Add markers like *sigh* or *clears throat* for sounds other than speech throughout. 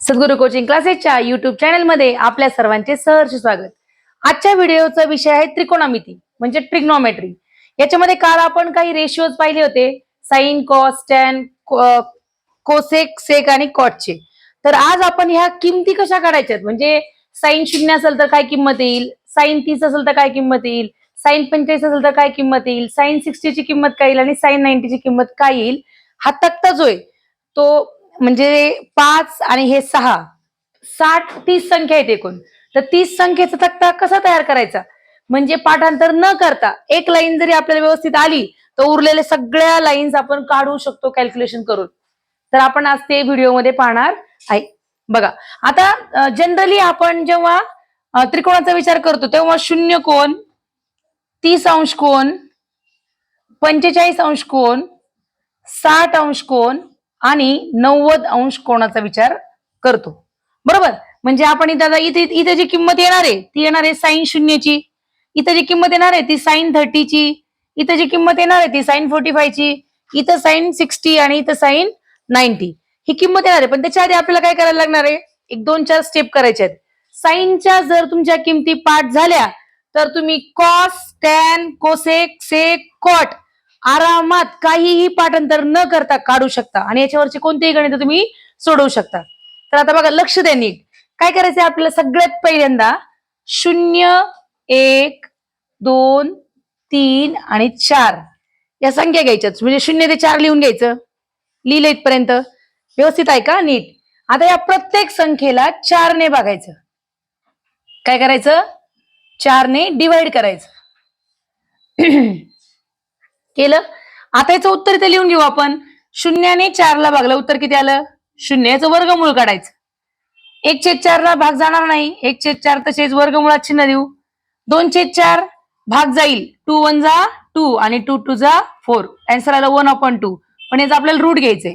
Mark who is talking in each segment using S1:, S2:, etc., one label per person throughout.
S1: सद्गुरू coaching क्लासेसच्या YouTube चॅनलमध्ये आपल्या सर्वांचे सहर्ष स्वागत. आजच्या व्हिडिओचा विषय आहे त्रिकोणामिती म्हणजे ट्रिग्नॉमेट्री. याच्यामध्ये काल आपण काही रेशिओज पाहिले होते sine cos tan cosec sec आणि कॉटचे. तर आज आपण ह्या किमती कशा काढायच्यात म्हणजे साइन शून्य असेल तर काय किंमत येईल? साईन तीस असेल तर काय किंमत येईल? साइन पंचेचाळीस असेल तर काय किंमत येईल? साइन सिक्स्टीची किंमत काय येईल? आणि साईन नाईन्टीची किंमत काय येईल? हा तक्ता जो आहे तो म्हणजे पाच आणि हे सहा. साठ तीस संख्या आहेत एकूण. तर तीस संख्येचा तक्ता कसा तयार करायचा? म्हणजे पाठांतर न करता एक लाईन जरी आपल्याला व्यवस्थित आली तर उरलेल्या सगळ्या लाईन्स आपण काढू शकतो कॅल्क्युलेशन करून. तर आपण आज ते व्हिडिओमध्ये पाहणार आहे. बघा आता जनरली आपण जेव्हा त्रिकोणाचा विचार करतो तेव्हा शून्य कोण? तीस अंश कोण? पंचेचाळीस अंश कोण? साठ अंश कोण? आणि नव्वद अंश कोणाचा विचार करतो. बरोबर? म्हणजे आपण इथं इथे इथे जी किंमत येणार आहे ती येणार आहे साईन शून्यची. इथं जी किंमत येणार आहे ती साईन थर्टीची. इथं जी किंमत येणार आहे ती साईन फोर्टी फायची इथं साईन सिक्स्टी आणि इथं साईन नाईन्टी. ही किंमत येणार आहे पण त्याच्या आधी आपल्याला काय करायला लागणार आहे? एक दोन चार स्टेप करायचे आहेत. साईनच्या जर तुमच्या किमती पाठ झाल्या तर तुम्ही cos tan cosec sec cot आरामात काहीही पाठांतर न करता काढू शकता. आणि याच्यावरचे कोणतेही गणित तुम्ही सोडवू शकता. तर आता बघा लक्ष द्या नीट. काय करायचं आपल्याला सगळ्यात पहिल्यांदा? शून्य एक दोन तीन आणि चार. या संख्या घ्यायच्याच म्हणजे शून्य ते चार लिहून घ्यायचं. लिहिलं इथपर्यंत. व्यवस्थित आहे का? नीट. आता या प्रत्येक संख्येला चारने बघायचं. काय करायचं? चारने डिवाइड करायचं. *clears throat* केलं? आता याचं उत्तर इथे लिहून घेऊ आपण. शून्याने चारला भागलं. उत्तर किती आलं? शून्य. याचं वर्गमूळ काढायचं. एक छेद चारला भाग जाणार नाही. एक छेद चार तसेच वर्गमुळात चिन्ह देऊ. दोन छेद चार भाग जाईल. टू वन जा टू. आणि टू टू जा फोर. अँसर आलं वन अपॉन टू पण याचा आपल्याला रूट घ्यायचंय.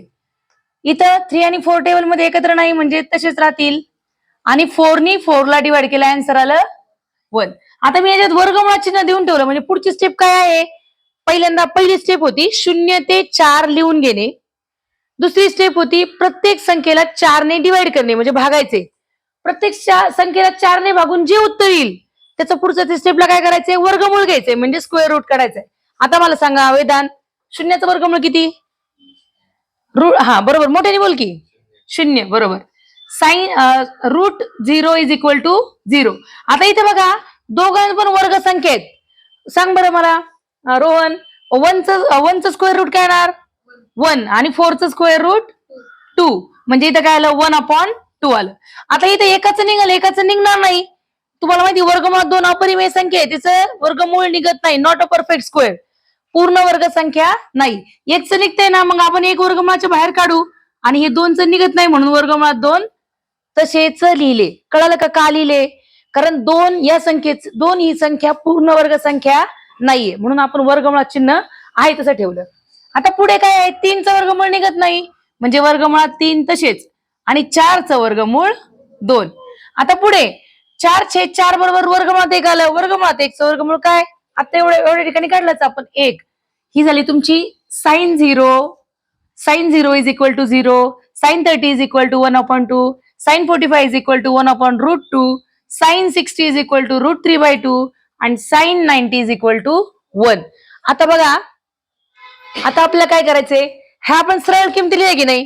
S1: इथं थ्री आणि फोर टेबलमध्ये एकत्र नाही म्हणजे तसेच राहतील. आणि फोरनी फोरला डिवाइड केला अँसर आलं वन आता मी याच्यात वर्गमुळात चिन्ह देऊन ठेवलं. म्हणजे पुढची स्टेप काय आहे? पहिल्यांदा पहिली स्टेप होती शून्य ते चार लिहून घेणे. दुसरी स्टेप होती प्रत्येक संख्येला चारने डिवाइड करणे म्हणजे भागायचे. प्रत्येक संख्येला चारने भागून जे उत्तर येईल त्याचं पुढचं ते स्टेपला काय करायचंय? वर्गमूळ घ्यायचंय म्हणजे स्क्वेअर रूट काढायचंय. आता मला सांगा वेदांत शून्याचं वर्गमूळ किती? रूट हा बरोबर. मोठ्याने बोल की. शून्य बरोबर. Sine root zero is equal to zero आता इथे बघा दोघांपण वर्ग संख्या आहेत सांग बरं मला. रोहन वनचं वनचं स्क्वेअर रूट काय येणार? वन. आणि फोरचं स्क्वेअर रूट टू म्हणजे इथं काय आलं? वन अपॉन टू आलं. आता इथे एकाच निघालं एकाच निघणार नाही. तुम्हाला माहिती वर्गमुळात दोन अपरिमेय संख्या आहे. तिचं वर्गमूळ निघत नाही. नॉट अ परफेक्ट स्क्वेअर पूर्ण वर्ग संख्या नाही. एकच निघतंय ना मग आपण एक वर्गमुळाच्या बाहेर काढू. आणि हे दोनचं निघत नाही म्हणून वर्गमुळात दोन तसेच लिहिले. कळालं का का लिहिले? कारण दोन या संख्येच दोन ही संख्या पूर्ण वर्ग संख्या नाहीये. म्हणून आपण वर्गमुळात चिन्ह आहे तसं ठेवलं. आता पुढे काय आहे? तीनचं वर्गमूळ निघत नाही. म्हणजे वर्गमुळात तीन तसेच. आणि चारचं वर्गमूळ दोन. आता पुढे. चार छेद चार बरोबर वर्गमुळात एक आलं. वर्गमुळात एकचं वर्गमूळ काय? आता एवढ्या एवढ्या ठिकाणी काढलंच आपण. एक. ही झाली तुमची sine zero. Sine zero is equal to zero. Sine thirty is equal to one upon two. Sine forty five is equal to one upon root two. Sine sixty is equal to root three by two. आणि sine ninety is equal to one आता बघा. आता आपल्याला काय करायचंय? ह्या आपण सरळ किमती लिहिल्या की नाही?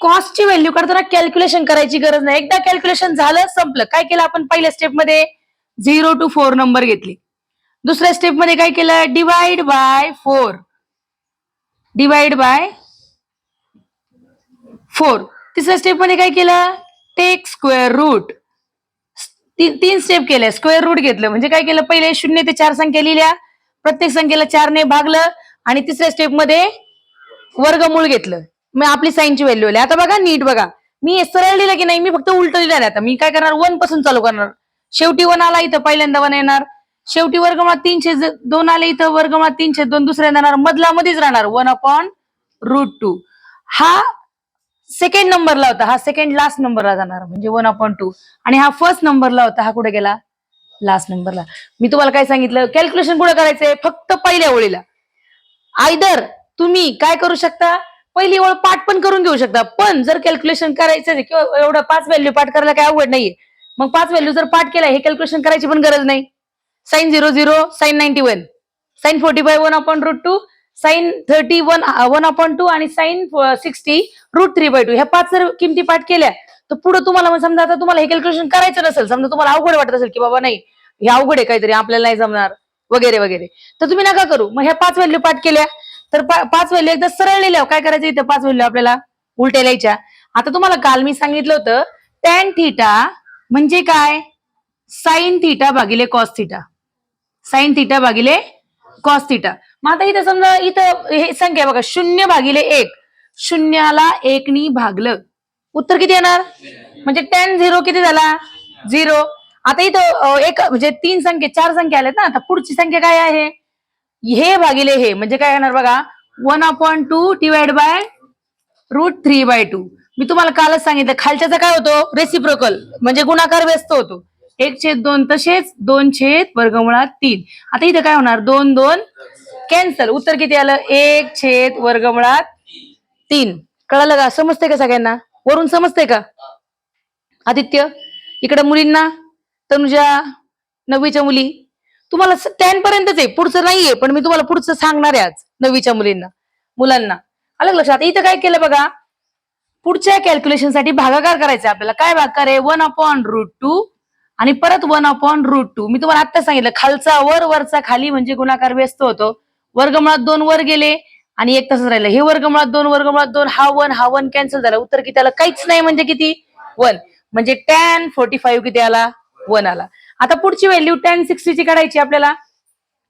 S1: कॉस्टची व्हॅल्यू काढताना कॅल्क्युलेशन करायची गरज नाही. एकदा कॅल्क्युलेशन झालं संपलं. काय केलं आपण पहिल्या स्टेपमध्ये? झिरो टू फोर नंबर घेतले. दुसऱ्या स्टेपमध्ये काय केलं? Divide by four divide by four तिसऱ्या स्टेपमध्ये काय केलं? टेक स्क्वेअर रूट तीन स्टेप केल्या. स्क्वेअर रूट घेतलं. म्हणजे काय केलं? पहिले शून्य ते चार संख्या लिहिल्या. प्रत्येक संख्येला चारने भागलं. आणि तिसऱ्या स्टेपमध्ये वर्गमूळ घेतलं. मग आपली साईनची व्हॅल्यू आली. आता बघा नीट बघा. मी सरळ लिहिलं की नाही? मी फक्त उलट लिहिलं आता. मी काय करणार? वनपासून चालू करणार. शेवटी वन आला इथं पहिल्यांदा वन येणार. शेवटी वर्गमुळात तीनशे दोन आले इथं वर्गमुळात तीनशे दोन. दुसऱ्यांदा येणार. मधला मध्येच राहणार. वन अपॉन रूट टू हा सेकंड नंबरला होता. हा सेकंड लास्ट नंबरला जाणार. म्हणजे वन अपॉन टू आणि हा फर्स्ट नंबरला होता. हा कुठे गेला? लास्ट नंबरला मी तुम्हाला काय सांगितलं? कॅल्क्युलेशन कुठे करायचंय? फक्त पहिल्या ओळीला. आयदर तुम्ही काय करू शकता? पहिली ओळ पाठ पण करून घेऊ शकता. पण जर कॅल्क्युलेशन करायचं किंवा एवढं पाच व्हॅल्यू पाठ करायला काय अवघड नाहीये. मग पाच व्हॅल्यू जर पाठ केला हे कॅल्क्युलेशन करायची पण गरज नाही. Sine zero zero sine ninety one sine forty five one upon root two sine thirty one one upon two आणि sine sixty root three by two. ह्या पाच जर किमती पाठ केल्या तर पुढे तुम्हाला मग समजा आता तुम्हाला हे कॅल्क्युलेशन करायचं नसेल समजा तुम्हाला अवघड वाटत असेल की बाबा नाही हे अवघड आहे काहीतरी आपल्याला नाही जमणार वगैरे वगैरे. तर तुम्ही नका करू. मग ह्या पाच व्हॅल्यू पाठ केल्या तर पाच व्हॅल्यू एकदा सरळ लिहिल्या काय करायचं इथं? पाच व्हॅल्यू आपल्याला उलट्या लिहायच्या. आता तुम्हाला काल मी सांगितलं होतं टॅन थिटा म्हणजे काय? साईन थिटा भागिले कॉस थिटा साईन थिटा भागिले कॉस थिटा मग आता इथं समजा इथं हे संख्या बघा शून्य भागिले एक. शून्याला एकनी भागलं. उत्तर किती येणार? म्हणजे टेन झिरो किती झाला? झिरो. आता इथं एक म्हणजे तीन संख्या चार संख्या आल्यात ना आता पुढची संख्या काय आहे? हे भागिले हे म्हणजे काय येणार बघा? One upon two divide by root three by two. मी तुम्हाला कालच सांगितलं खालच्याचा काय होतो? रेसिप्रोकल म्हणजे गुणाकार व्यस्त होतो. एक छेद दोन तसेच दोन छेद वर्गमुळात तीन. आता इथं काय होणार? दोन दोन कॅन्सल. उत्तर किती आलं? एक छेद वर्गमुळात तीन. कळालं का? समजतंय का सगळ्यांना? वरून समजतंय का? आदित्य इकडे मुलींना तनुजा नववीच्या मुली. तुम्हाला टेन पर्यंतच आहे. पुढचं नाहीये पण मी तुम्हाला पुढचं सांगणार आहे आज नववीच्या मुलींना मुलांना. आलं लक्षात? इथं काय केलं बघा? पुढच्या कॅल्क्युलेशनसाठी भागाकार करायचा आपल्याला. काय भागाकार आहे? वन अपॉन रूट टू आणि परत वन अपॉन रूट टू मी तुम्हाला आता सांगितलं खालचा वर वरचा खाली म्हणजे गुणाकार व्यस्त होतो. वर्गमुळात दोन वर गेले आणि एक तसंच राहिलं. हे वर्गमुळात दोन वर्गमुळात दोन हा वन हा वन कॅन्सल झाला. उत्तर किती आलं? काहीच नाही म्हणजे किती? वन. म्हणजे टॅन फोर्टी फाईव्ह किती आला? वन आला. आता पुढची व्हॅल्यू टॅन सिक्स्टीची काढायची आपल्याला.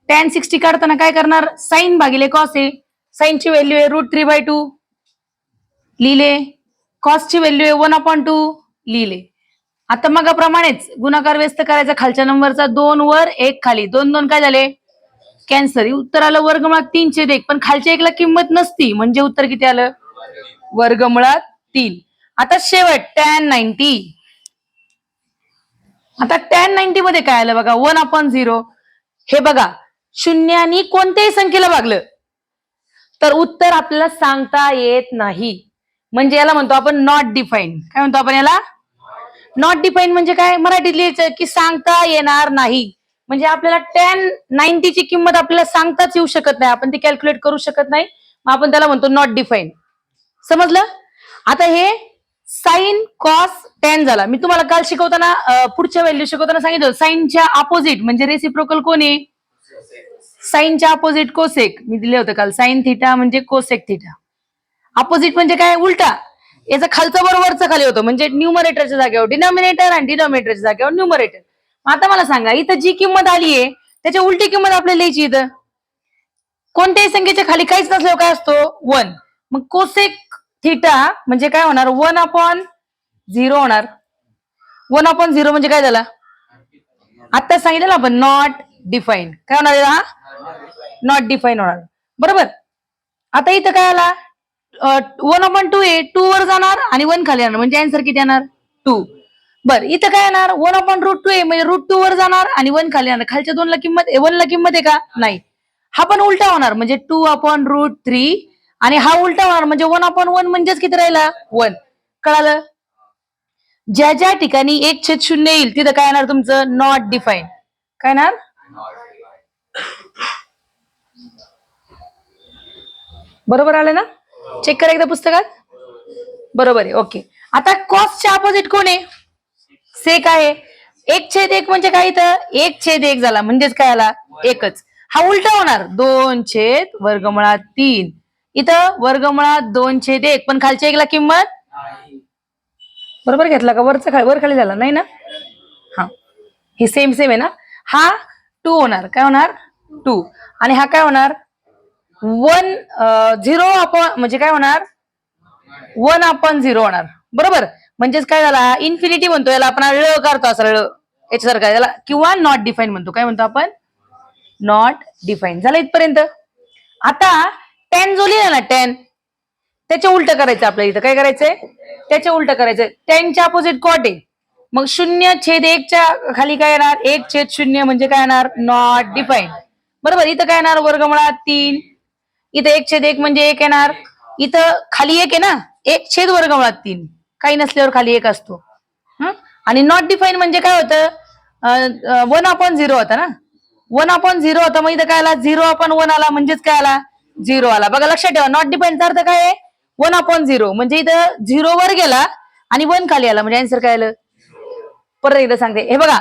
S1: टॅन सिक्स्टी काढताना काय करणार? साईन भागिले कॉस आहे साईनची व्हॅल्यू आहे रूट थ्री बाय टू लिहिले. कॉसची व्हॅल्यू आहे वन अपॉन टू लिहिले. आता मग प्रमाणेच गुणाकार व्यस्त करायचा खालच्या नंबरचा दोन वर एक खाली. दोन दोन काय झाले? कॅन्सर उत्तर आलं वर्गमुळात तीनशे देख पण खालच्या एकला किंमत नसती. म्हणजे उत्तर किती आलं? वर्गमुळात तीन. आता शेवट टॅन नाईन्टी आता टॅन नाईन्टी मध्ये काय आलं बघा? वन अपॉन झिरो हे बघा शून्यानी कोणत्याही संख्येला भागलं. तर उत्तर आपल्याला सांगता येत नाही. म्हणजे याला म्हणतो आपण नॉट डिफाईन काय म्हणतो आपण याला? नॉट डिफाईन म्हणजे काय? मराठीत की सांगता येणार नाही. म्हणजे आपल्याला टेन नाईन्टीची किंमत आपल्याला सांगताच येऊ शकत नाही. आपण ती कॅल्क्युलेट करू शकत नाही. मग आपण त्याला म्हणतो नॉट डिफाईन समजलं? आता हे साईन कॉस टेन झाला. मी तुम्हाला काल शिकवताना पुढच्या व्हॅल्यू शिकवताना सांगितलं. साईनच्या अपोजिट म्हणजे रेसिप्रोकल कोण आहे? साईनच्या अपोजिट कोसेक मी दिले होतं काल. साईन थिटा म्हणजे कोसेक थिटा अपोजिट म्हणजे काय? उलटा. याचा खालचा बरोबरचा खाली होतो. म्हणजे न्यूमरेटरच्या जागेवर डिनॉमिनेटर आणि डिनॉमिनेटरच्या जागेवर न्यूमरेटर आता मला सांगा इथं जी किंमत आली आहे त्याच्या उलटी किंमत आपल्याला लिहायची इथं? कोणत्याही संख्येच्या खाली काहीच नसल्यावर काय असतो? वन. मग कोसेक थिटा म्हणजे काय होणार? वन अपॉन झिरो होणार. वन अपॉन झिरो म्हणजे काय झाला? आता सांगितलं ना आपण नॉट डिफाईन काय होणार हा? नॉट डिफाईन होणार. बरोबर? आता इथं काय आला? One upon two A two वर जाणार आणि वन खाली येणार. म्हणजे आन्सर किती येणार? टू बर इथं काय येणार? One upon root two A म्हणजे रूट टू वर जाणार आणि वन खाली येणार. खालच्या दोनला किंमत वन ला किंमत आहे का? नाही. हा पण उलटा होणार. म्हणजे टू अपॉन रूट थ्री आणि हा उलटा होणार. म्हणजे वन अपॉन वन म्हणजेच किती राहिला? वन कळालं? ज्या ज्या ठिकाणी एक छेद शून्य येईल तिथं काय येणार तुमचं? नॉट डिफाईन काय येणार? बरोबर आलं ना? चेक करा एकदा पुस्तकात. बरोबर आहे. ओके आता कॉस्टच्या अपोजिट कोण आहे? सेक आहे. एक छेद एक म्हणजे काय इथं? एक छेद एक झाला. म्हणजेच काय आला? एकच. हा उलटा होणार. दोन छेद वर्गमुळात तीन. इथं वर्गमुळात दोन छेद एक. पण खालच्या एकला किंमत? बरोबर घेतला का? वरचा खाली वर खाली झाला. नाही ना? हा. हे सेम सेम आहे ना? हा टू होणार. काय होणार? टू आणि हा काय होणार? वन झिरो अपॉन म्हणजे काय होणार? वन अपॉन झिरो होणार. बरोबर? म्हणजेच काय झाला? इन्फिनिटी म्हणतो याला आपण ळ करतो असं ळ. याच्यासारखा याला किंवा नॉट डिफाईन म्हणतो. काय म्हणतो आपण? नॉट डिफाईन झालं इथपर्यंत. आता टेन जो लिहिला ना टेन त्याच्या उलट करायचं आपल्याला इथं. काय करायचंय? त्याच्या उलट करायचंय. टेनच्या अपोजिट कॉट आहे. मग शून्य छेद एकच्या खाली काय येणार? एक छेद शून्य म्हणजे काय येणार? नॉट डिफाईन बरोबर? इथं काय येणार? वर्गमुळात तीन. इथं एक छेद एक म्हणजे एक येणार. इथं खाली एक आहे ना? एक छेद वर्गमुळात तीन. काही नसल्यावर खाली एक असतो. आणि नॉट डिफाईन म्हणजे काय होतं? वन अपॉन झिरो होता ना? वन अपॉन झिरो होता मग इथं काय आला? झिरो अपॉन वन आला म्हणजेच काय आला? झिरो आला. बघा लक्षात ठेवा नॉट डिफाईनचा अर्थ काय आहे? वन अपॉन झिरो म्हणजे इथं झिरो वर गेला आणि वन खाली आला. म्हणजे आन्सर काय आलं? परत एकदा सांगते. हे बघा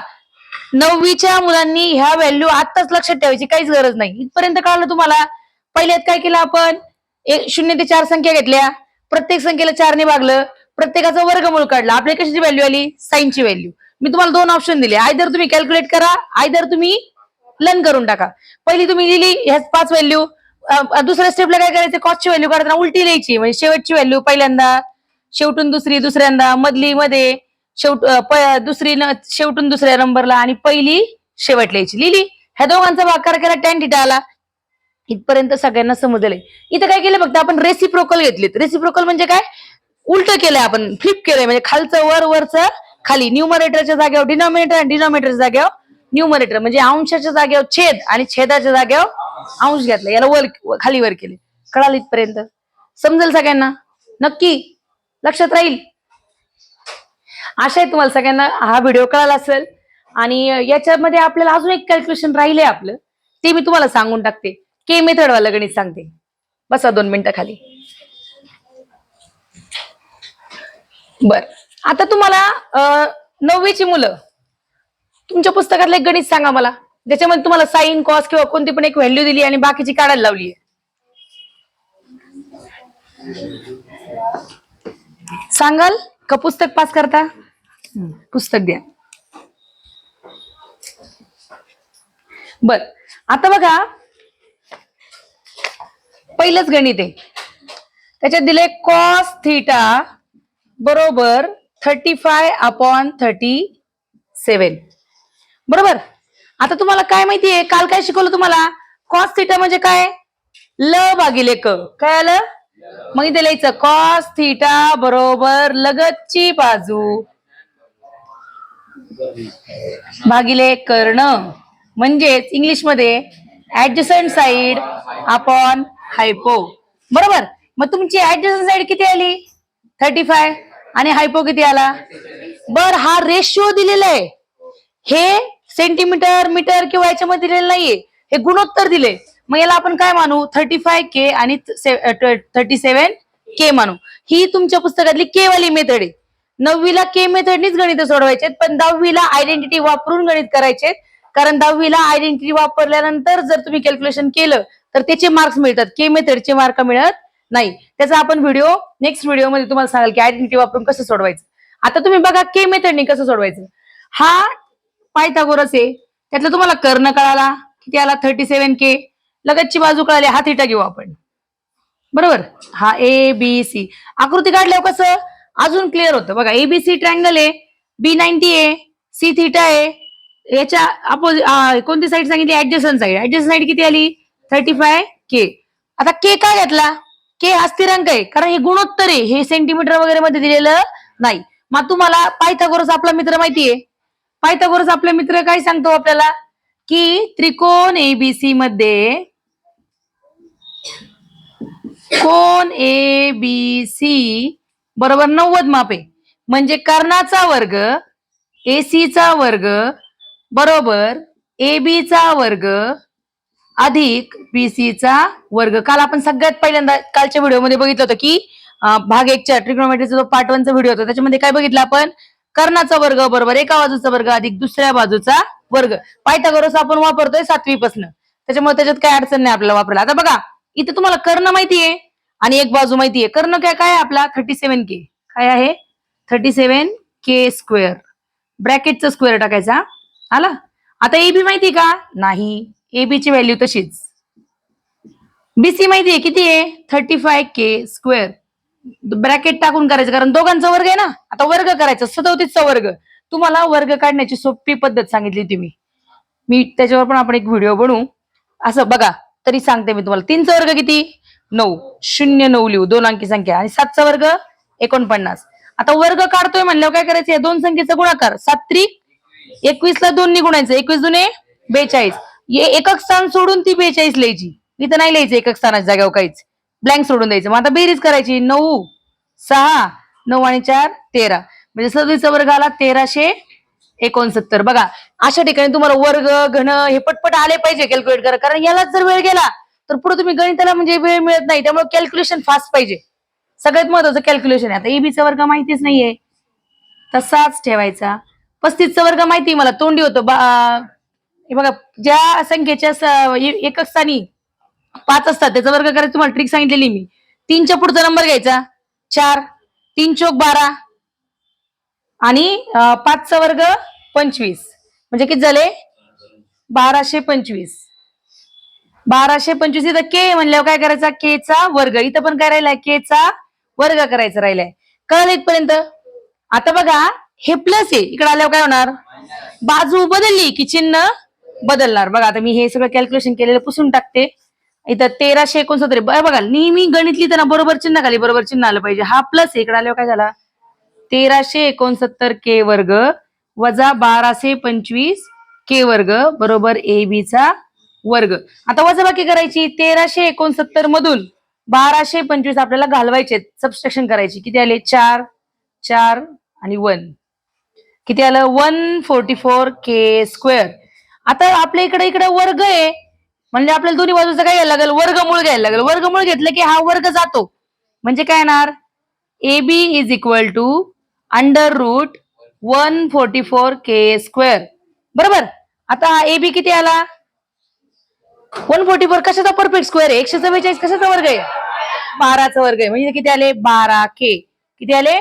S1: नववीच्या मुलांनी ह्या व्हॅल्यू आत्ताच लक्षात ठेवायची काहीच गरज नाही. इथपर्यंत कळलं तुम्हाला? पहिल्यात काय केलं आपण? एक शून्य ते चार संख्या घेतल्या. प्रत्येक संख्येला चारने भागलं. प्रत्येकाचा वर्गमूळ काढला. आपल्या कशाची व्हॅल्यू आली? साईनची व्हॅल्यू मी तुम्हाला दोन ऑप्शन दिले. आयदर तुम्ही कॅल्क्युलेट करा आयदर तुम्ही लर्न करून टाका. पहिली तुम्ही लिहिली ह्याच पाच व्हॅल्यू दुसऱ्या स्टेपला काय करायचं? कॉस्टची व्हॅल्यू काढताना उलटी लिहायची. म्हणजे शेवटची व्हॅल्यू पहिल्यांदा शेवटून दुसरी दुसऱ्यांदा मधली मध्ये. शेवट दुसरी शेवटून दुसऱ्या नंबरला आणि पहिली शेवट लिहायची. लिहिली. ह्या दोघांचा भाकार केला टॅन थिटा आला. इथपर्यंत सगळ्यांना समजलंय. इथं काय केलं? फक्त आपण रेसिप्रोकल घेतलेत. रेसिप्रोकल म्हणजे काय? उलट केलंय आपण फ्लिप केलंय. म्हणजे खालचं वर वरचं खाली. न्यूमरेटरच्या जागेवर डिनॉमिनेटर आणि डिनॉमिनेटरच्या जागेवर न्यूमरेटर म्हणजे अंशाच्या जागेवर छेद आणि छेदाच्या जागेवर अंश घेतला. याला वर खाली वर केले. कळाल इथपर्यंत? समजेल सगळ्यांना? नक्की? लक्षात राहील? आशा आहे तुम्हाला सगळ्यांना हा व्हिडिओ कळाला असेल. आणि याच्यामध्ये आपल्याला अजून एक कॅल्क्युलेशन राहिले आपलं. ते मी तुम्हाला सांगून टाकते. के मेथडवालं गणित सांगते. बसा दोन मिनिटं खाली. बर. आता तुम्हाला नववीची मुलं. तुमच्या पुस्तकातलं एक गणित सांगा मला. ज्याच्यामध्ये तुम्हाला साईन कॉस किंवा कोणती पण एक व्हॅल्यू दिली आणि बाकीची काढायला लावली सांगाल का पुस्तक पास करता? पुस्तक द्या. बर. आता बघा पहिलंच गणित आहे. त्याच्यात दिले कॉस थिटा बरोबर thirty five upon thirty seven बरोबर? आता तुम्हाला काय माहितीये? काल काय शिकवलं तुम्हाला? कॉस थिटा म्हणजे काय? ल भागिले क. काय आलं? मग इथे लिहायचं कॉस थिटा बरोबर लगतची बाजू भागिले कर्ण. म्हणजेच इंग्लिशमध्ये ऍडजसंट साइड अपॉन हायपो बरोबर? मग तुमची ऍडजसंट साइड किती आली? थर्टी फाय आणि हायपो किती आला? बर हा रेशिओ दिलेला आहे. हे सेंटीमीटर मीटर किंवा याच्यामध्ये दिलेलं नाहीये. हे गुणोत्तर दिले मग याला आपण काय मानू? थर्टी फाय के आणि थर्टी सेव्हन के मानू. ही तुमच्या पुस्तकातली के वाली मेथड आहे. नववीला के मेथडनीच गणित सोडवायचे पण दहावीला आयडेंटिटी वापरून गणित करायचे कारण दहावीला आयडेंटिटी वापरल्यानंतर जर तुम्ही कॅल्क्युलेशन केलं तर त्याचे मार्क्स मिळतात. के मेथडचे मार्क मिळत नाही. त्याचा आपण व्हिडिओ नेक्स्ट व्हिडिओमध्ये तुम्हाला सांगाल की आयडेंटिटी वापरून कसं सोडवायचं. आता तुम्ही बघा के मेथडने कसं सोडवायचं. हा पायथागोरस आहे. त्यातलं तुम्हाला कर्ण कळाला. किती आला? थर्टी सेव्हन के लगतची बाजू कळाली. हा थिटा घेऊ आपण. बरोबर? हा ए बी सी आकृती काढल्यावर कसं? अजून क्लिअर होतं. बघा एबीसी ट्रँगल आहे. बी नाईन्टी आहे सी थिटा आहे याच्या अपोजिट कोणती साईड सांगितली? ऍडजस्टन साईड ऍडजस्टन साईड किती आली? थर्टी फाय के आता के काय घेतला? के हा स्थिरांक आहे. कारण हे गुणोत्तर आहे. हे सेंटीमीटर वगैरे मध्ये दिलेलं नाही. मग तुम्हाला पायथागोरस आपला मित्र माहितीये पायथागोरस आपला मित्र काय सांगतो आपल्याला? की त्रिकोण एबीसी मध्ये कोण ए बी सी बरोबर नव्वद माप आहे. म्हणजे कर्णाचा वर्ग एसीचा चा वर्ग बरोबर एबीचा चा वर्ग अधिक BC वर्ग. काल आपण सगळ्यात पहिल्यांदा कालच्या व्हिडिओमध्ये बघितलं होतं की भाग एकच्या ट्रिग्नोमेट्रीचा जो पार्ट वनचा व्हिडिओ होता त्याच्यामध्ये काय बघितलं आपण? कर्णाचा वर्ग बरोबर एका बाजूचा वर्ग अधिक दुसऱ्या बाजूचा वर्ग. पायथागोरस आपण वापरतोय सातवीपासून. त्याच्यामुळे त्याच्यात काय अडचण नाही आपल्याला वापरायला. आता बघा इथे तुम्हाला कर्ण माहितीये आणि एक बाजू माहितीये कर्ण काय काय आपला? थर्टी सेव्हन के काय आहे? थर्टी सेव्हन के स्क्वेअर ब्रॅकेटचा स्क्वेअर टाकायचा. आला? आता ए बी माहिती का? नाही. AB ची व्हॅल्यू तशीच. बीसी माहितीये? किती आहे? Thirty five K square bracket टाकून करायचं कारण दोघांचा वर्ग आहे ना? आता वर्ग करायचा सदोतीसचा वर्ग. तुम्हाला वर्ग काढण्याची सोपी पद्धत सांगितली होती मी. मी त्याच्यावर पण आपण एक व्हिडिओ बनवू. असं बघा तरी सांगते मी तुम्हाला. तीनचा वर्ग किती? नऊ. शून्य नऊ लिहू. दोन अंकी संख्या. आणि सातचा वर्ग? एकोणपन्नास. आता वर्ग काढतोय म्हणल्यावर काय करायचं? या दोन संख्येचा गुणाकार. सात त्रिक एकवीसला दोन गुणायचं एकवीस जुने बेचाळीस. एकक स्थान सोडून ती बेचाळीस लिहायची. इथं नाही लिहायचं एकक स्थानाच्या जागेवर काहीच. ब्लँक सोडून द्यायचं. मग आता बेरीज करायची. नऊ सहा नऊ आणि चार तेरा. म्हणजे सदुचा वर्ग आला तेराशे एकोणसत्तर. बघा अशा ठिकाणी तुम्हाला वर्ग घन हे पटपट आले पाहिजे कॅल्क्युलेट करा. कारण यालाच जर वेळ गेला तर पुढे तुम्ही गणिताला म्हणजे वेळ मिळत नाही. त्यामुळे कॅल्क्युलेशन फास्ट पाहिजे. सगळ्यात महत्वाचं कॅल्क्युलेशन आहे. आता एबीचा वर्ग माहितीच नाहीये. तसाच ठेवायचा. पस्तीसचा वर्ग माहिती मला. तोंडी होतो. बा- हे बघा ज्या संख्येच्या स- एकक स्थानी पाच असतात त्याचा वर्ग करायचं तुम्हाला ट्रिक सांगितलेली मी. तीनच्या पुढचा नंबर घ्यायचा. चार तीन चोक बारा आणि पाचचा वर्ग पंचवीस. म्हणजे किती झाले? बाराशे पंचवीस. बाराशे पंचवीस इथं के म्हणल्यावर काय करायचा? के चा वर्ग. इथं पण काय राहिलाय? के चा वर्ग करायचा राहिलाय. कळलं इथपर्यंत? आता बघा हे प्लस आहे. इकडे आल्यावर काय होणार? बाजू बदलली की चिन्ह बदलणार. बघा आता मी हे सगळं कॅल्क्युलेशन केलेलं पुसून टाकते. इथं तेराशे एकोणसत्तर. बरं बघा नेहमी गणित लिहिताना बरोबर चिन्ह खाली बरोबर चिन्ह आलं पाहिजे. हा प्लस इकडे आल्यावर काय झाला? तेराशे एकोणसत्तर के वर्ग वजा बाराशे पंचवीस के वर्ग बरोबर ए बीचा वर्ग. आता वजाबाकी करायची. तेराशे एकोणसत्तर मधून बाराशे पंचवीस आपल्याला घालवायचे सबस्ट्रक्शन करायची. किती आले? चार. चार आणि वन किती आलं? One forty four K square आता आपल्या इकडे इकडे वर्ग आहे. म्हणजे आपल्याला दोन्ही बाजूचं काय घ्यायला लागेल? वर्गमूळ घ्यायला लागेल. वर्गमूळ घेतलं की हा वर्ग जातो. म्हणजे काय येणार? A B is equal to under root one forty four K square. बरोबर? आता हा ए बी किती आला? वन फोर्टी फोर कशाचा परफेक्ट स्क्वेअर आहे? एकशे चव्वेचाळीस कशाचा वर्ग आहे? बाराचा वर्ग आहे. म्हणजे किती आले? बारा के. किती आले?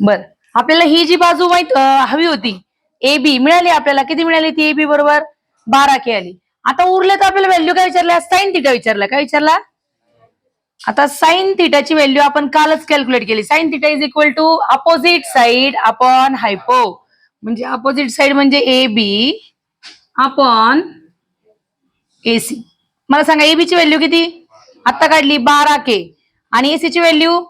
S1: बर. आपल्याला ही जी बाजू माहीत हवी होती. ए बी मिळाली आपल्याला. किती मिळाली ती ए बी बरोबर? बारा के आली. आता उरले तर आपल्याला व्हॅल्यू काय विचारल्या साईन थिटा विचारला. काय विचारला? आता साईन थिटाची व्हॅल्यू आपण कालच कॅल्क्युलेट केली. Sine theta is equal to opposite side upon hypo म्हणजे अपोजिट साइड म्हणजे ए बी अपॉन एसी मला सांगा ए बीची व्हॅल्यू किती? आता काढली बारा के. आणि एसी ची व्हॅल्यू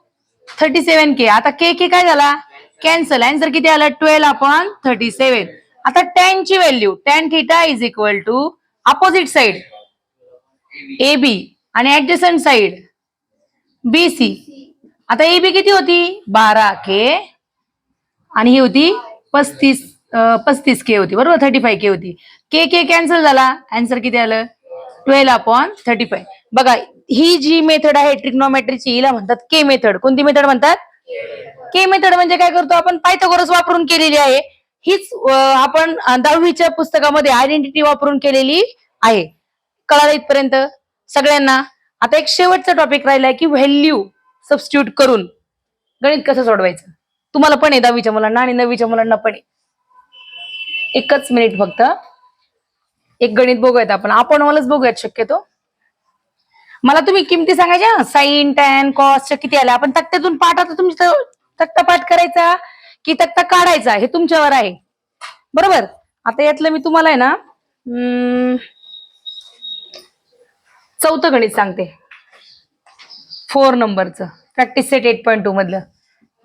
S1: थर्टी सेव्हन के. आता के के काय झाला? कॅन्सल. आन्सर किती आला? ट्वेल्व अपॉन थर्टी सेव्हन आता टेन ची value tan theta is equal to opposite side A B आणि ऍडजस्टंट साइड बी सी आता ए बी किती होती? बारा के आणि ही होती पस्तीस पस्तीस के होती. बरोबर? थर्टी फाय के होती. के के कॅन्सल झाला. आन्सर किती आलं? ट्वेल्व अपॉन थर्टी फाय बघा ही जी मेथड आहे ट्रिग्नोमेट्रीची हिला म्हणतात के मेथड कोणती मेथड म्हणतात? के मेथड म्हणजे काय करतो आपण? पायथागोरस वापरून केलेली आहे. हीच आपण दहावीच्या पुस्तकामध्ये आयडेंटिटी वापरून केलेली आहे. कळालं इथपर्यंत? सगळ्यांना? आता एक शेवटचा टॉपिक राहिलाय की व्हॅल्यू सबस्टिट्यूट करून. गणित कसं सोडवायचं? तुम्हाला पण आहे दहावीच्या मुलांना आणि नववीच्या मुलांना पण आहे. एकच मिनिट फक्त. एक गणित बघूयात आपण. आपण मलाच बघूयात शक्यतो. मला तुम्ही किमती सांगायच्या? साईन टॅन कॉस्ट किती आल्या? आपण तक्त्यातून पाठ आता तुमच्या तक्ता पाठ करायचा की तक्ता काढायचा हे तुमच्यावर आहे. बरोबर? आता यातलं मी तुम्हाला आहे ना चौथ चौथं गणित सांगते. फोर नंबरचं practice set eight point two मधलं.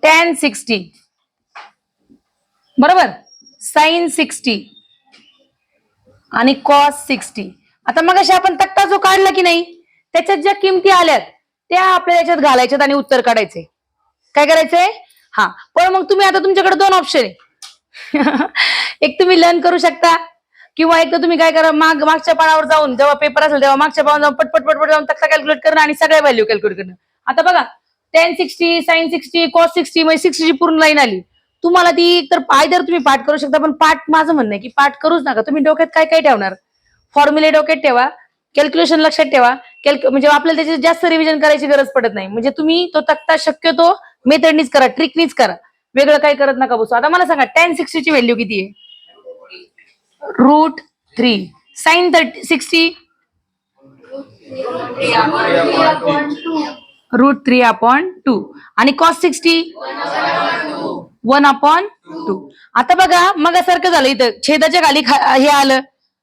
S1: टेन सिक्स्टी बरोबर? साईन सिक्स्टी आणि कॉस सिक्स्टी आता मग अशा आपण तक्ता जो काढला की नाही त्याच्यात ज्या किमती आल्यात त्या आपल्या याच्यात घालायच्यात आणि उत्तर काढायचे. काय करायचंय? हा पण मग तुम्ही आता तुमच्याकडे दोन ऑप्शन आहे. *laughs* एक तुम्ही लर्न करू शकता किंवा एक तुम्ही काय करा माग मागच्या पानावर जाऊन जेव्हा पेपर असेल तेव्हा मागच्या पानावर जाऊन पटपट पटपट जाऊन तक्ता कॅल्क्युलेट करणं आणि सगळ्या व्हॅल्यू कॅल्क्युलेट करणं. आता बघा tan sixty sine sixty cos sixty म्हणजे सिक्स्टीची पूर्ण लाईन आली. तुम्हाला ती तर आयदर तुम्ही पाठ करू शकता पण पाठ माझं म्हणणं आहे की पाठ करूच नका. तुम्ही डोक्यात काय काय ठेवणार? फॉर्म्युले डोक्यात ठेवा कॅल्क्युलेशन लक्षात ठेवा कॅल्क्यु म्हणजे आपल्याला त्याची जास्त रिव्हिजन करायची गरज पडत नाही. म्हणजे तुम्ही तो तक्ता शक्यतो मेथडनीच करा ट्रिकनीच करा. वेगळं काही करत नका बसू. आता मला सांगा टेन सिक्स्टीची व्हॅल्यू किती आहे? Root three sine thirty sixty root three upon two आणि cos sixty one upon two आता बघा मग सारखं झालं इथं. छेदाच्या खाली हे आलं.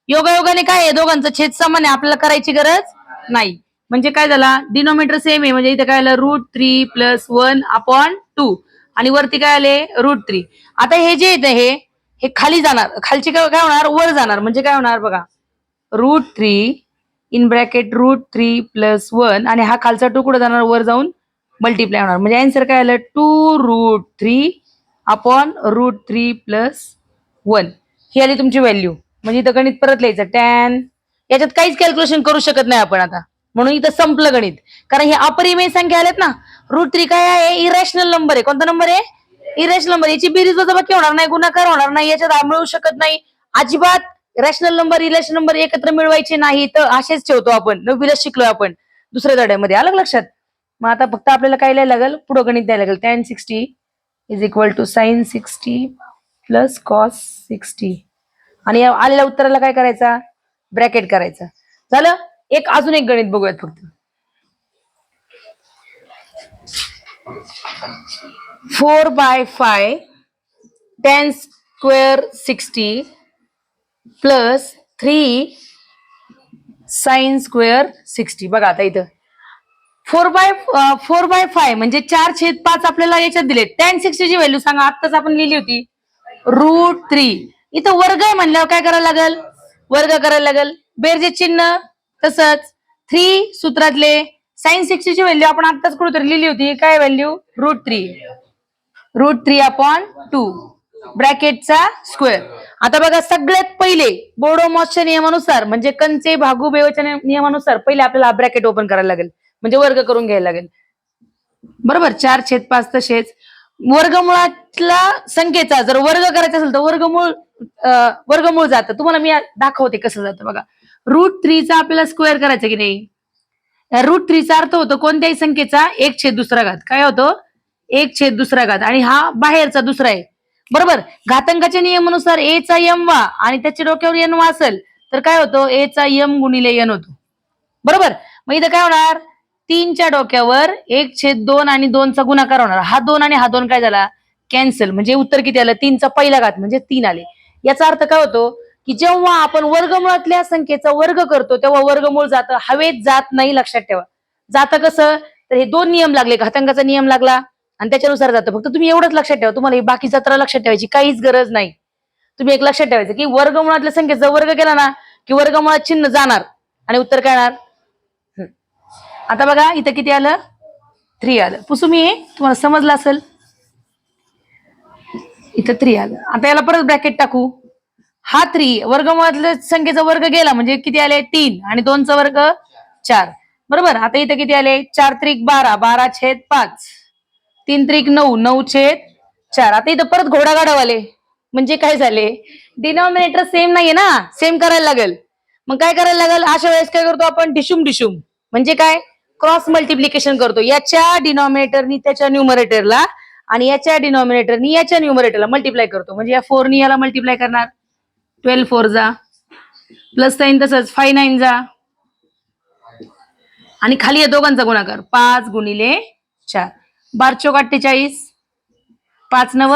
S1: योगायोगाने काय आहे? दोघांचं छेद समान आहे आपल्याला करायची गरज नाही. म्हणजे काय झाला? डिनोमीटर सेम आहे. म्हणजे इथं काय आलं? Root three plus one upon two आणि वरती काय आले? रूट थ्री आता हे जे येतं हे हे खाली जाणार. खालची काय काय होणार? वर जाणार. म्हणजे काय होणार बघा? Root three in bracket root three plus one आणि हा खालचा टू जाणार? वर जाऊन मल्टिप्लाय होणार. म्हणजे आन्सर काय आलं? Two root three upon root three plus one ही आली तुमची व्हॅल्यू म्हणजे इथं गणित परत लिहायचं. टॅन याच्यात काहीच कॅल्क्युलेशन करू शकत नाही आपण आता. म्हणून इथं संपलं गणित. कारण हे अपरिमेय संख्या आल्यात ना. रूट थ्री काय आहे इरॅशनल नंबर आहे. कोणता नंबर आहे? इरॅशनल नंबर याची बेरीज वजाबाकी होणार नाही? गुणाकार होणार नाही. याच्यात मिळू शकत नाही. अजिबात रॅशनल नंबर इलेक्शन नंबर एकत्र मिळवायचे नाही. तर असेच ठेवतो आपण. नववीला शिकलोय आपण. दुसऱ्या धड्यामध्ये. आलं लक्षात? मग आता फक्त आपल्याला काय लिहायला लागेल? पुढं गणित द्यायला लागेल. Tan sixty is equal to sine sixty plus cos sixty आणि आलेल्या उत्तराला काय करायचा? ब्रॅकेट करायचा. झालं? एक अजून एक गणित बघूयात फक्त. Four by five tan square sixty plus three sine square sixty बघा आता इथं. Four by four by five म्हणजे चार छेद पाच आपल्याला याच्यात दिले. टेन सिक्स्टीची व्हॅल्यू सांगा आत्ताच आपण लिहिली होती. रूट थ्री इथं वर्ग आहे म्हणल्यावर काय करायला लागेल? वर्ग करायला लागेल. बेरजे चिन्ह तसंच थ्री सूत्रातले साईन सिक्स्टीची व्हॅल्यू आपण आताच कुठेतरी लिहिली होती. काय value root three root three upon two ब्रॅकेटचा square आता बघा सगळ्यात पहिले बोडोमॉसच्या नियमानुसार म्हणजे कंचे भागू बेवच्या नियमानुसार पहिले आपल्याला ब्रॅकेट ओपन करायला लागेल. म्हणजे वर्ग करून घ्यायला लागेल. बरोबर? चार छेद पाच तसेच वर्गमुळातला संख्येचा जर वर्ग करायचा असेल तर वर्गमूळ वर्गमूळ जातं. तुम्हाला मी दाखवते कसं जातं बघा. रूट थ्रीचा आपल्याला स्क्वेअर करायचा की नाही? रूट थ्रीचा अर्थ होतो कोणत्याही संख्येचा एक छेद दुसरा घात. काय होतो? एक छेद दुसरा घात. आणि हा बाहेरचा दुसरा आहे. बरोबर? घातांकाच्या नियमानुसार ए चा यम वा आणि त्याच्या डोक्यावर एन वा असेल तर काय होतो? ए चा यम गुणिले एन होतो. बरोबर? मग इथं काय होणार? तीनच्या डोक्यावर एक छेद दोन आणि दोनचा गुणाकार होणार. हा दोन आणि हा दोन काय झाला? कॅन्सल म्हणजे उत्तर किती आलं? तीनचा पहिला घात म्हणजे तीन आले. याचा अर्थ काय होतो? की जेव्हा आपण वर्गमुळातल्या संख्येचा वर्ग करतो तेव्हा वर्गमूळ जातं. हवेत जात नाही लक्षात ठेवा. जातं कसं? तर हे दोन नियम लागले. घातांकाचा नियम लागला आणि त्याच्यानुसार जातं. फक्त तुम्ही एवढंच लक्षात ठेवा. तुम्हाला ही बाकी जत्रा लक्षात ठेवायची काहीच गरज नाही. तुम्ही एक लक्षात ठेवायचं की वर्गमुळातल्या संख्येचा वर्ग केला ना की वर्गमुळात चिन्ह जाणार. आणि उत्तर काय येणार? आता बघा इथं किती आलं? थ्री आलं. पुसू मी तुम्हाला समजलं असेल? इथं थ्री आलं. आता याला परत ब्रॅकेट टाकू. हा थ्री वर्गमुळातल्या संख्येचा वर्ग गेला म्हणजे किती आले? तीन आणि दोनचा वर्ग चार. बरोबर? आता इथं किती आले? चार त्रिक बारा बारा छेद पाच. तीन त्रिक नऊ नऊ छेद चार. आता इथं परत घोडा आले. म्हणजे काय झाले? डिनॉमिनेटर सेम नाहीये ना? सेम करायला लागेल. मग काय करायला लागेल? अशा वेळेस काय करतो आपण? डिशुम डिशुम. म्हणजे काय? क्रॉस मल्टिप्लिकेशन करतो. याच्या डिनॉमिनेटरनी त्याच्या न्यूमरेटरला आणि याच्या डिनॉमिनेटरनी याच्या न्युमरेटरला मल्टिप्लाय करतो. म्हणजे या फोरनी याला मल्टिप्लाय करणार. ट्वेल्व फोर जा. प्लस साईन तसंच फाय नाईन जा. आणि खाली या दोघांचा गुणाकार. पाच गुणिले चार. बार चोक अठ्ठेचाळीस. पाच नव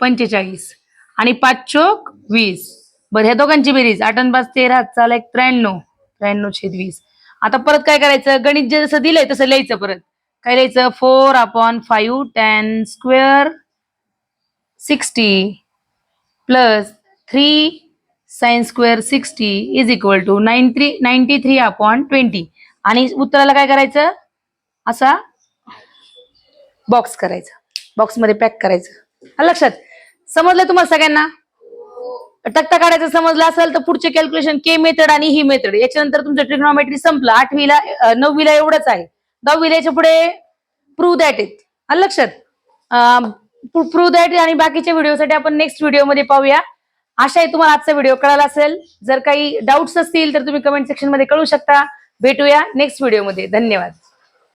S1: पंचेचाळीस. आणि पाच चोक वीस. बरं ह्या दोघांची बेरीज. आठ आणि पाच तेरा चाल एक त्र्याण्णव. त्र्याण्णव छेद वीस. आता परत काय करायचं? गणित जे जसं दिलंय तसं लिहायचं परत. काय लिहायचं? Four upon five ten square sixty plus three sign square sixty is equal to nine three ninety three upon twenty. आणि उत्तराला काय करायचं? असा बॉक्स करायचा. बॉक्समध्ये पॅक करायचं. लक्षात? समजलं तुम्हाला सगळ्यांना? टक्ता काढायचं समजलं असेल तर पुढचे कॅल्क्युलेशन के मेथड आणि ही मेथड याच्यानंतर तुमचं ट्रिग्नॉमेट्री संपलं. आठवीला नववीला एवढंच आहे. दहावीला याच्यापुढे प्रूव्ह दॅट इट लक्षात? प्रूव्ह दॅट आणि बाकीच्या व्हिडिओसाठी आपण नेक्स्ट व्हिडिओमध्ये पाहूया. आशा आहे तुम्हाला आजचा व्हिडिओ कळाला असेल. जर काही डाऊट्स असतील तर तुम्ही कमेंट सेक्शनमध्ये कळू शकता. भेटूया नेक्स्ट व्हिडिओमध्ये धन्यवाद.